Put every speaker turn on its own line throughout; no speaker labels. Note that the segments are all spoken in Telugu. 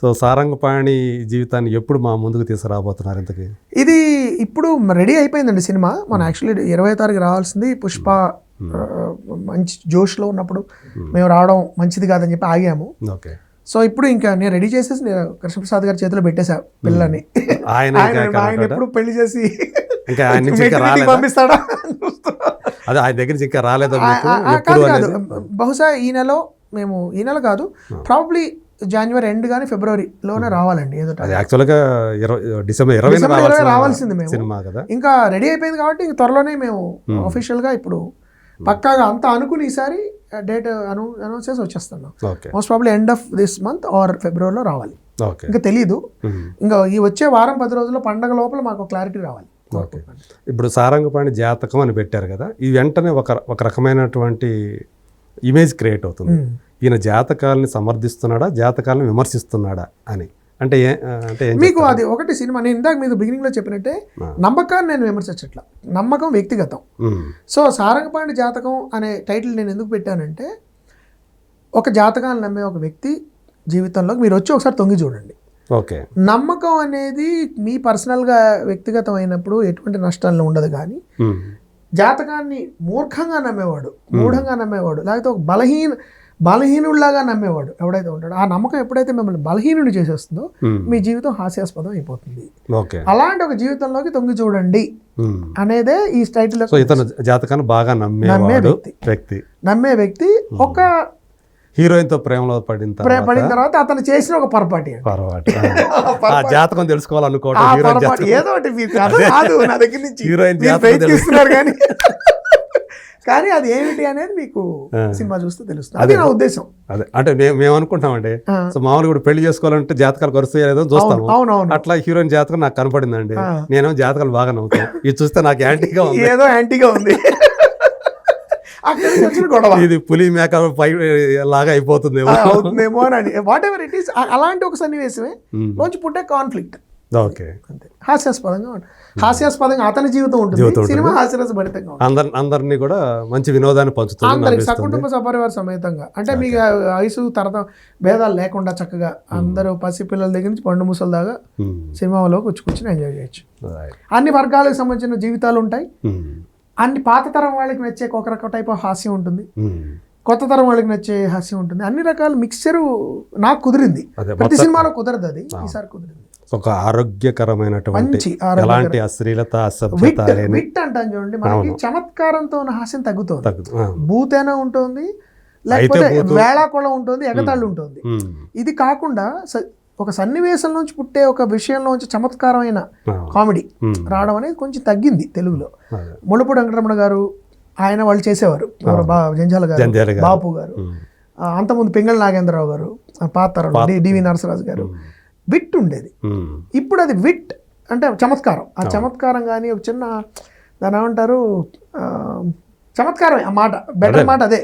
సో సారంగపాణి జీవితాన్ని ఎప్పుడు మా ముందుకు తీసుకురాబోతున్నారు ఇంతకి?
ఇది ఇప్పుడు రెడీ అయిపోయిందండి సినిమా. మన యాక్చువల్లీ ఇరవై తారీఖు రావాల్సింది పుష్ప మంచి జోష్లో ఉన్నప్పుడు మేము. రావడం మంచిది కాదని చెప్పి ఆగాము.
ఓకే.
సో ఇప్పుడు ఇంకా నేను రెడీ చేసేసి నేను కృష్ణప్రసాద్ గారి చేతిలో పెట్టేశా పిల్లల్ని
ఆయన
ఆయన ఎప్పుడు పెళ్ళి చేసి
ఇంకా ఆయన నుంచి ఇంకా
మెట్రిక్కి
రాలేదా?
పంపిస్తాడా?
అదే ఆయన దగ్గర నుంచి ఇంకా రాలేదా
బహుశా ఈ నెల మేము ఈ నెల కాదు ప్రాబ్లీ జనవరి ఎండ్ కానీ ఫిబ్రవరిలోనే రావాలండి ఏదో
యాక్చువల్గా డిసెంబర్ ఇరవై
రావాల్సింది మేము.
సినిమా కదా?
ఇంకా రెడీ అయిపోయింది కాబట్టి ఇంక త్వరలోనే మేము అఫీషియల్గా ఇప్పుడు పక్కాగా అంతా అనుకుని ఈసారి డేట్ అను అనౌన్స్ చేసి వచ్చేస్తున్నాం most probably end of this month or ఫిబ్రవరిలో రావాలి. ఇంకా తెలీదు. ఇంకా ఈ వచ్చే వారం పది రోజుల్లో పండగ లోపల మాకు క్లారిటీ రావాలి.
ఓకే. ఇప్పుడు సారంగపాణి జాతకం అని పెట్టారు కదా ఈ వెంటనే ఒక ఒక రకమైనటువంటి ఇమేజ్ క్రియేట్ అవుతుంది. ఈయన జాతకాలని సమర్థిస్తున్నాడా జాతకాలను విమర్శిస్తున్నాడా అని అంటే అంటే
మీకు అది ఒకటి సినిమా నేను ఇందాక మీకు బిగినింగ్లో చెప్పినట్టే. నమ్మకాన్ని నేను విమర్శించట్లా నమ్మకం వ్యక్తిగతం. సో సారంగపాణి జాతకం అనే టైటిల్ నేను ఎందుకు పెట్టానంటే ఒక జాతకాన్ని నమ్మే ఒక వ్యక్తి జీవితంలో మీరు వచ్చి ఒకసారి తొంగి చూడండి
ఓకే
నమ్మకం అనేది మీ పర్సనల్గా వ్యక్తిగతం అయినప్పుడు ఎటువంటి నష్టాలను ఉండదు కానీ. జాతకాన్ని మూర్ఖంగా నమ్మేవాడు మూఢంగా నమ్మేవాడు లేకపోతే ఒక బలహీన బలహీనుడిలాగా నమ్మేవాడు ఎవడైతే ఉంటాడో ఆ నమ్మకం ఎప్పుడైతే మిమ్మల్ని బలహీనుడి చేసేస్తుందో. మీ జీవితం హాస్యాస్పదం అయిపోతుంది అలాంటి ఒక జీవితంలోకి తొంగి చూడండి. అనేదే ఈ టైటిల్
సో ఇతను జాతకాన్ని బాగా
నమ్మే. వ్యక్తి నమ్మే వ్యక్తి ఒక
హీరోయిన్తో ప్రేమలో పడిన తర్వాత
పడిన తర్వాత అతను చేసిన ఒక పొరపాటి.
పొరపాటు.
ఆ
జాతకం తెలుసుకోవాలనుకోవటం
ఆ
హీరోయిన్ జాతకం.
ఏదో ఒకటి మీకు అర్థం కాదు నా దగ్గర నుంచి
హీరోయిన్ జాతకం
కానీ. కానీ అది ఏమిటి అనేది మీకు. సినిమా చూస్తే తెలుస్తుంది. అది. నా ఉద్దేశం.
అదే. అంటే మేము మేము అనుకుంటామండి. సో మామూలుగా ఇప్పుడు పెళ్ళి చేసుకోవాలంటే జాతకాలు కరుస్తాయి లేదో చూస్తాము. అట్లా హీరోయిన్ జాతకం నాకు కనపడిందండి. నేను జాతకాలు బాగా నవ్వుతాను. ఇది చూస్తే నాకు యాంటీగా ఉంది.
ఏదో యాంటీగా ఉంది. అక్కడి నుంచి వచ్చిన గొడవ.
ఇది పులి మేక పై లాగా అయిపోతుందేమో.
ఆ, అవుతుందేమో అని వాట్ ఎవర్ ఇట్ ఈస్ అలాంటి ఒక సన్నివేశమే. లోంచి పుట్టే కాన్ఫ్లిక్ట్
ఓకే.
అంతే. హాస్యాస్పదంగా హాస్యాస్పదంగా అతని జీవితం ఉంటుంది. సినిమా హాస్యాస్భరితంగా ఉంటుంది.
అందరి అందరినీ కూడా మంచి వినోదాన్ని పంచుతుంది
అందరికి సకుటుంబ సపరివార సమేతంగా. అంటే మీకు వయసు తరత భేదాలు లేకుండా చక్కగా అందరూ పసిపిల్లల దగ్గర నుంచి పండు ముసల దాకా. సినిమాలోకి వచ్చి కూర్చొని ఎంజాయ్ చేయొచ్చు. అన్ని వర్గాలకు సంబంధించిన జీవితాలు ఉంటాయి. అన్ని పాత తరం వాళ్ళకి నచ్చే ఒక రకం టైప్ ఆఫ్ హాస్యం ఉంటుంది. కొత్త తరం వాళ్ళకి నచ్చే హాస్యం ఉంటుంది. అన్ని రకాల మిక్సరు నాకు కుదిరింది. ప్రతి సినిమాలో కుదరదు అది. ఈసారి కుదిరింది.
ఒక ఆరోగ్యకరమైనటువంటి ఎలాంటి అశ్లీలత అసభ్యత
విట్ అంటాను చూడండి. మనకి చమత్కారంతో ఉన్న హాస్యం తగ్గుతుంది. బూతైనా ఉంటుంది లేకపోతే. వేళాకోళం ఉంటుంది ఎగతాళి ఉంటుంది. ఇది కాకుండా ఒక సన్నివేశం నుంచి పుట్టే ఒక విషయంలోంచి చమత్కారమైన. కామెడీ. రావడం అనేది కొంచెం తగ్గింది తెలుగులో. ముళ్ళపూడి వెంకటరమణ గారు ఆయన వాళ్ళు చేసేవారు. జంజాల గారు. బాపు గారు. అంతకుముందు పింగళ నాగేంద్రరావు గారు పాత డివి నరసరాజు గారు. విట్ ఉండేది. ఇప్పుడు అది విట్ అంటే చమత్కారం. ఆ చమత్కారం కానీ ఒక చిన్న దాని ఏమంటారు చమత్కారమే ఆ మాట బెటర్ మాట అదే.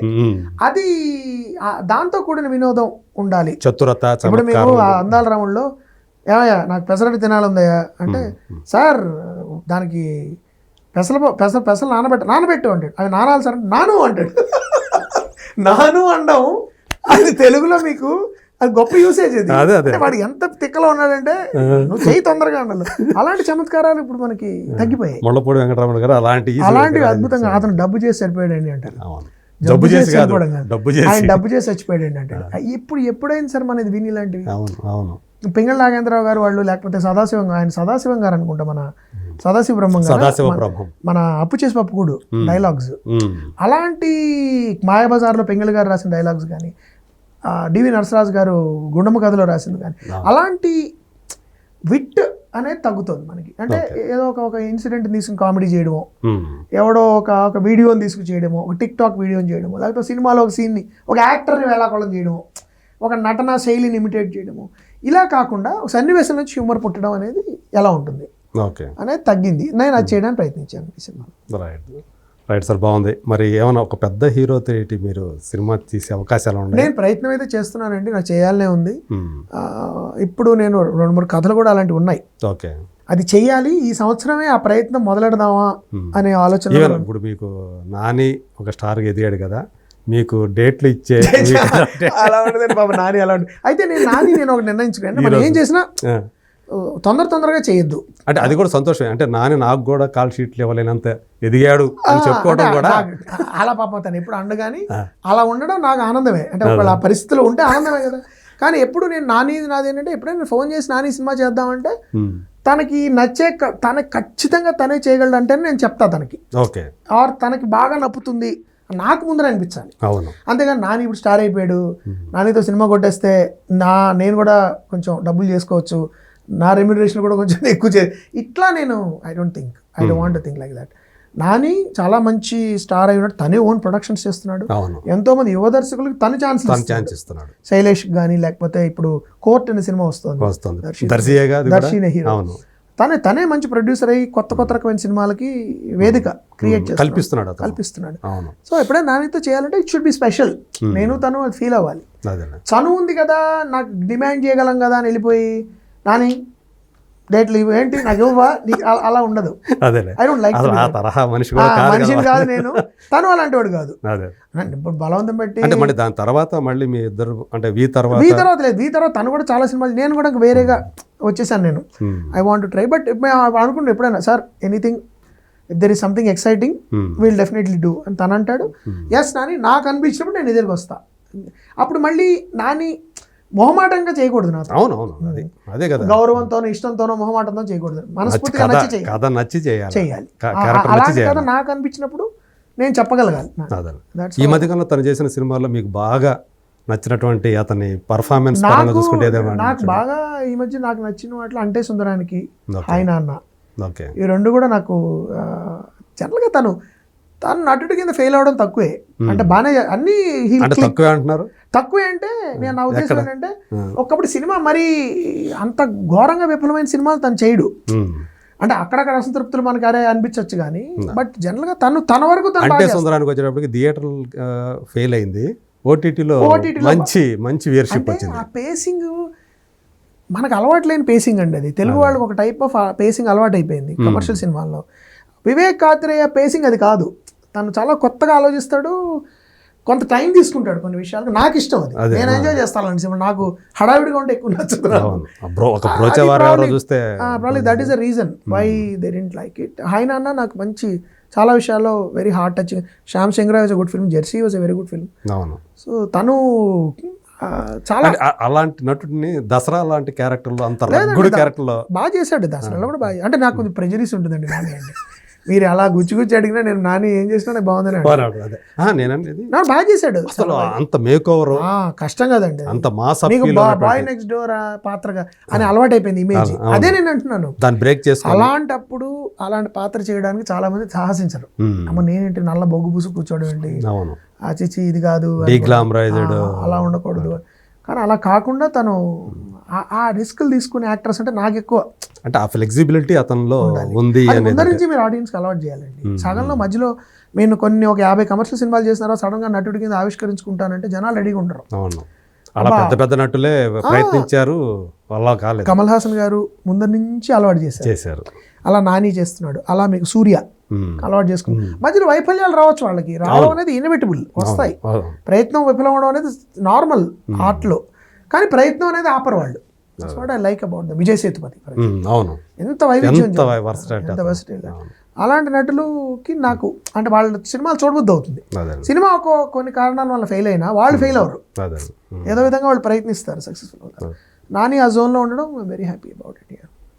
అది దాంతో కూడిన వినోదం ఉండాలి.
చతురత
ఇప్పుడు మేము అందాల రాముల్లో ఏమయ్యా నాకు పెసరట్టు తినాలందయ్యా అంటే సార్ దానికి పెసల పెసల పెసలు నానబెట్ట నానబెట్టు అంటాడు. అవి నానాలి సార్ నాను అంటాడు. నాను అండం. అది తెలుగులో మీకు అది గొప్ప యూసేజ్ అదే వాడు ఎంత తిక్కలో ఉన్నాడంటే నువ్వు చేయి తొందరగా ఉండాలి అలాంటి చమత్కారాలు ఇప్పుడు మనకి తగ్గిపోయాయి.
ముళ్ళపూడి వెంకటరమణ గారు అలాంటి
అలాంటివి అద్భుతంగా అతను డబ్బు చేసి సరిపోయాడండి అంటారు.
జబ్బు చేసి. డబ్బు
ఆయన
చేసి
డబ్బు చేసి చచ్చిపోయాడండి అంటాడు. ఇప్పుడు ఎప్పుడైంది సార్ మనది విని ఇలాంటివి?
అవును అవును.
పింగళ నాగేంద్రరావు గారు వాళ్ళు లేకపోతే సదాశివం ఆయన సదాశివం గారు అనుకుంటా మన సదాశివ బ్రహ్మం గారు. మన అప్పు చేసి పప్పుకూడు డైలాగ్స్. అలాంటి మాయాబజార్లో పింగళ గారు రాసిన డైలాగ్స్ కానీ డివి నరసరాజు గారు గుండమ్మ కథలో రాసింది కానీ అలాంటి విట్ అనేది తగ్గుతుంది మనకి. అంటే ఏదో ఒక ఒక ఇన్సిడెంట్ తీసుకుని కామెడీ చేయడమో. ఎవడో ఒక ఒక వీడియోని తీసుకు చేయడమో ఒక టిక్ టాక్ వీడియోని చేయడమో లేకపోతే సినిమాలో ఒక సీన్ని ఒక యాక్టర్ని వేళాకోళం చేయడమో ఒక నటన శైలిని ఇమిటేట్ చేయడము ఇలా కాకుండా ఒక సన్నివేశం నుంచి హ్యూమర్ పుట్టడం అనేది ఎలా ఉంటుంది
ఓకే.
అనేది తగ్గింది. నేను అది చేయడానికి ప్రయత్నించాను ఈ సినిమాలో.
రైట్ సార్ బాగుంది. మరి ఏమైనా ఒక పెద్ద హీరో తోటి మీరు సినిమా తీసే అవకాశాలు ఉన్నాయి?
నేను ప్రయత్నం అయితే చేస్తున్నానండి. నాకు చేయాలనే ఉంది. ఇప్పుడు నేను రెండు మూడు కథలు కూడా అలాంటివి ఉన్నాయి.
ఓకే.
అది చెయ్యాలి ఈ సంవత్సరమే ఆ ప్రయత్నం మొదలెడదామా అనే ఆలోచన
ఇప్పుడు మీకు నాని ఒక స్టార్గా ఎదిగాడు కదా మీకు డేట్లు ఇచ్చే
అలా ఉండదండి బాబు నాని అలా ఉంటుంది అయితే నేను నాని నేను ఒకటి నిర్ణయించుకున్నాను. మనం ఏం చేసినా తొందర తొందరగా చేయొద్దు.
అంటే అది కూడా సంతోషమే. అంటే నాని నాకు కూడా కాల్ షీట్లు ఇవ్వలేనంత ఎదిగాడు అని చెప్పుకోవడం కూడా
అలా పాపం తను ఎప్పుడు అండగాని. అలా ఉండడం నాకు ఆనందమే. అంటే ఒకవేళ ఆ పరిస్థితిలో ఉంటే ఆనందమే కదా. కానీ ఎప్పుడు నేను నాని నాది ఏంటంటే ఎప్పుడైనా ఫోన్ చేసి నాని సినిమా చేద్దామంటే. తనకి నచ్చే తనకి ఖచ్చితంగా తనే చేయగలడు అంటే నేను చెప్తా తనకి.
ఓకే.
ఆర్ తనకి బాగా నప్పుతుంది నాకు ముందర అనిపించాలి.
అవును.
అంతేగాని నాని ఇప్పుడు స్టార్ అయిపోయాడు. నానితో సినిమా కొట్టేస్తే నా నేను కూడా కొంచెం డబ్బులు చేసుకోవచ్చు. నా రెమ్యునరేషన్ కూడా కొంచెం ఎక్కువ చే ఇట్లా నేను I don't think I don't want think like that Nani చాలా మంచి స్టార్ అయి ఉన్నాడు. తనే ఓన్ ప్రొడక్షన్స్ చేస్తున్నాడు. ఎంతో మంది యువ దర్శకులకు తన ఛాన్స్
ఛాన్స్ ఇస్తున్నాడు.
శైలేష్ కానీ లేకపోతే ఇప్పుడు కోర్ట్ అనే సినిమా వస్తుంది. దర్శినే. హీరో తనే తనే మంచి ప్రొడ్యూసర్ అయ్యి కొత్త కొత్త రకమైన సినిమాలకి వేదిక క్రియేట్
కల్పిస్తున్నాడు అతను.
కల్పిస్తున్నాడు.
అవును.
సో ఎప్పుడైనా నానితో చేయాలంటే ఇట్ షుడ్ బి స్పెషల్ నేను తను ఫీల్ అవ్వాలి. చనువు ఉంది కదా నాకు డిమాండ్ చేయగలం కదా అని వెళ్ళిపోయి నాని డేట్లు ఇవి ఏంటి? నాకు ఇవ్వవా? నీకు అలా- ఉండదు. ఐ డోంట్ లైక్
తరహా మనిషి
మనిషిని
కదా.
నేను. తను అలాంటి వాడు కాదు. ఇప్పుడు బలవంతం పెట్టి
అంటే మళ్ళీ దాని తర్వాత మళ్ళీ మీ ఇద్దరు అంటే వీ తర్వాత?
వీ తర్వాత లేదు. వీ తర్వాత తను కూడా చాలా సినిమాలు నేను కూడా వేరేగా వచ్చేసాను నేను. ఐ వాంట్ ట్రై బట్ అనుకుంటే ఎప్పుడైనా sir anything if there is something exciting will definitely do అని తను అంటాడు. ఎస్ నాని నాకు అనిపించినప్పుడు నేను ఎదురుకు వస్తా. అప్పుడు మళ్ళీ నాని మొహమాటంగా చేయకూడదు నాతో.
అవును అవును అది అదే కదా.
గౌరవంతోనో ఇష్టంతోనో మొహమాటంతో చేయకూడదు. మనస్ఫూర్తిగా నచ్చి చేయాలి.
కథ నచ్చి చేయాలి.
అలాంటి కథ నాకు అనిపించినప్పుడు నేను చెప్పగలగాలి.
ఈ మధ్యకాలంలో తను చేసిన సినిమాల్లో మీకు బాగా నచ్చినటువంటి అతని పర్ఫార్మెన్స్ పరంగా
నాకు
చూసుకుంటే
నాకు బాగా ఈ మధ్య నాకు నచ్చిన వాటిలో అంటే సుందరానికి నాన్న.
ఓకే.
ఈ రెండు కూడా నాకు జనరల్గా తను తను నటుడి కింద ఫెయిల్ అవడం తక్కువే. అంటే బాగానే అన్ని
తక్కువే అంటున్నారు?
తక్కువే అంటే నేను నా ఉద్దేశం ఏంటంటే
ఆ.
ఒకప్పుడు సినిమా మరి అంత ఘోరంగా విఫలమైన సినిమాలు తను చేయడు.
ఉమ్.
అంటే అక్కడక్కడ అసంతృప్తులు మనకి అరే అనిపించవచ్చు కానీ బట్ జనరల్గా తను తన వరకు తను
అంటే
చేస్తాడు.
సుందరానికి వచ్చేటప్పటికి థియేటర్ ఫెయిల్ అయింది. ఓటీటీలో మంచి మంచి వ్యూయర్షిప్ వచ్చింది.
ఆ పేసింగ్ మనకు అలవాటు లేని పేసింగ్ అండి అది. తెలుగు వాళ్ళకి ఒక టైప్ ఆఫ్ పేసింగ్ అలవాటు అయిపోయింది కమర్షియల్ సినిమాల్లో. వివేక్ కాత్రేయ పేసింగ్ అది కాదు. తను చాలా కొత్తగా ఆలోచిస్తాడు కొంత టైం తీసుకుంటాడు కొన్ని విషయాలకు. నాకు ఇష్టం అది. నేను ఎంజాయ్ చేస్తాను సినిమా నాకు హడావిడిగా ఉంటే ఎక్కువ probably that is the reason why they didn't like it Hi Nanna నాకు మంచి చాలా విషయాల్లో very heart touching Shyam Singha Roy was a good film Jersey was a very good film
అవును.
సో తను చాలా
అలాంటి నటుడిని దసరా లాంటి క్యారెక్టర్లో అంత క్యారెక్టర్లో
బాగా చేశాడు దసరాలో కూడా బాగా అంటే నాకు కొంచెం ప్రెజరీస్ ఉంటుందండి మీరు అలా గుచ్చి గుచ్చి అడిగినా నేను నాని ఏం చేసినా నాకు బాగుందని అంటాను.
పోరాడు అదే. ఆ, నేనండి
నా బాగా చేశాడు.
అసలు అంత మేక్ ఓవర్
ఆ, కష్టం కదండి.
అంత మాస్
బాయ్ నెక్స్ట్ డోర్ పాత్రగా అని అలవాటు అయిపోయింది ఇమేజ్ అదే నేను అంటున్నాను.
దాన్ని బ్రేక్ చేసుకో
అలాంటప్పుడు అలాంటి పాత్ర చేయడానికి చాలా మంది సాహసించరు అమ్మ నేనేంటి నల్ల బొగ్గు పూసు కూర్చోవడం ఏంటి
అవును.
ఆ చిచి ఇది కాదు అలా ఉండకూడదు. కానీ అలా కాకుండా తను ఆ- ఆ రిస్క్లు తీసుకునే యాక్టర్స్ అంటే నాకు ఎక్కువ
అంటే ఆ ఫ్లెక్సిబిలిటీ అతనిలో ఉంది
ముందర నుంచి మీరు ఆడియన్స్కి అలవాటు చేయాలండి. సగంలో మధ్యలో నేను కొన్ని ఒక యాభై కమర్షియల్ సినిమాలు చేసినారో సడన్గా నటుడి కింద ఆవిష్కరించుకుంటానంటే జనాలు రెడీగా ఉండరు.
అవును. అలా పెద్ద పెద్ద నటులే ప్రయత్నించారు అలా కాలేదు.
కమల్ హాసన్ గారు ముందర నుంచి అలవాటు చేశారు.
చేశారు.
అలా నాని చేస్తున్నాడు అలా మీకు సూర్య అలవాటు చేసుకుని మధ్యలో వైఫల్యాలు రావచ్చు వాళ్ళకి. రావడం అనేది ఇన్ఎవిటబుల్ వస్తాయి. ప్రయత్నం విఫలం అవడం అనేది నార్మల్ ఆర్ట్లో కానీ ప్రయత్నం అనేది ఆపరు వాళ్ళు what I like about the Vijay Sethupathi
అవును.
ఎంత వైవిధ్యం. అలాంటి నటులకి నాకు అంటే వాళ్ళ సినిమాలు చూడబుద్ధి అవుతుంది. సినిమా ఒక కొన్ని కారణాల వల్ల ఫెయిల్ అయినా వాళ్ళు ఫెయిల్ అవ్వరు. ఏదో విధంగా వాళ్ళు ప్రయత్నిస్తారు సక్సెస్ఫుల్ నాని ఆ జోన్లో ఉండడం వెరీ హ్యాపీ అబౌట్ ఇట్